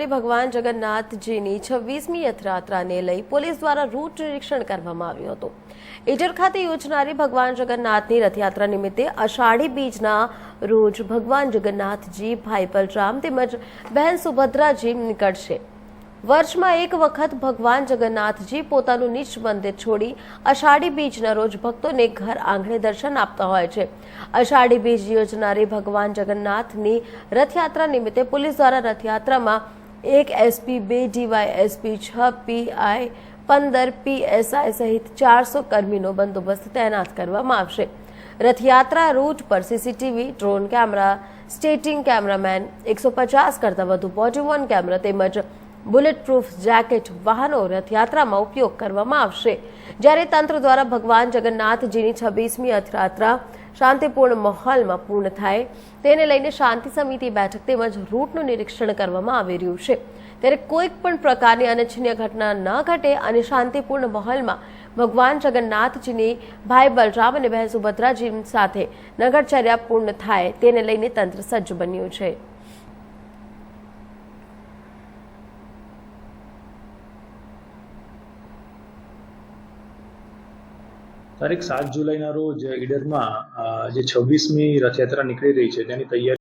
યોજનારી ભગવાન જગન્નાથજીની છવ્વીસમી રથયાત્રાને લઈ પોલીસ દ્વારા રૂટ નિરીક્ષણ કરવામાં આવ્યું હતું. ઇજર ખાતે યોજનારી ભગવાન જગન્નાથની રથયાત્રા નિમિત્તે અષાઢી બીજના રોજ ભગવાન જગન્નાથજી, ભાઈ બલરામ તેમજ બહેન સુભદ્રાજી નીકળશે. વર્ષમાં એક વખત ભગવાન જગન્નાથજી પોતાનું નીચ મંદિર છોડી અષાઢી બીજના રોજ ભક્તોને ઘર આંગણે દર્શન આપતા હોય છે. અષાઢી બીજ યોજનારી ભગવાન જગન્નાથની રથયાત્રા નિમિત્તે પોલીસ દ્વારા રથયાત્રામાં એક એસપી બે ડીવાય એસપી છ પીઆઈ પંદર પીએસઆઈ સહિત ચારસો કર્મીનો બંદોબસ્ત તૈનાત કરવામાં આવશે. રથયાત્રા રૂટ પર સીસીટીવી ડ્રોન કેમેરા સ્ટેટિંગ કેમેરામેન એકસો પચાસ કરતાં વધુ બોડી વન કેમેરા તેમજ બુલેટ પ્રૂફ જેકેટ વાહનો રથયાત્રામાં ઉપયોગ કરવામાં આવશે. જ્યારે તંત્ર દ્વારા ભગવાન જગન્નાથજીની છવ્વીસમી રથયાત્રા શાંતિપૂર્ણ માહોલમાં પૂર્ણ થાય, તેને લઈને શાંતિ સમિતિ બેઠક તેમજ રૂટનું નિરીક્ષણ કરવામાં આવી રહ્યું છે. ત્યારે કોઈક પણ પ્રકારની અનિચ્છનીય ઘટના ન ઘટે અને શાંતિપૂર્ણ માહોલમાં ભગવાન જગન્નાથજીની ભાઈ બલરામ અને બહેન સુભદ્રાજી સાથે નગરચર્યા પૂર્ણ થાય, તેને લઈને તંત્ર સજ્જ બન્યું છે. તારીખ સાત જુલાઈના રોજ ઈડરમાં જે છવ્વીસમી રથયાત્રા નીકળી રહી છે તેની તૈયારી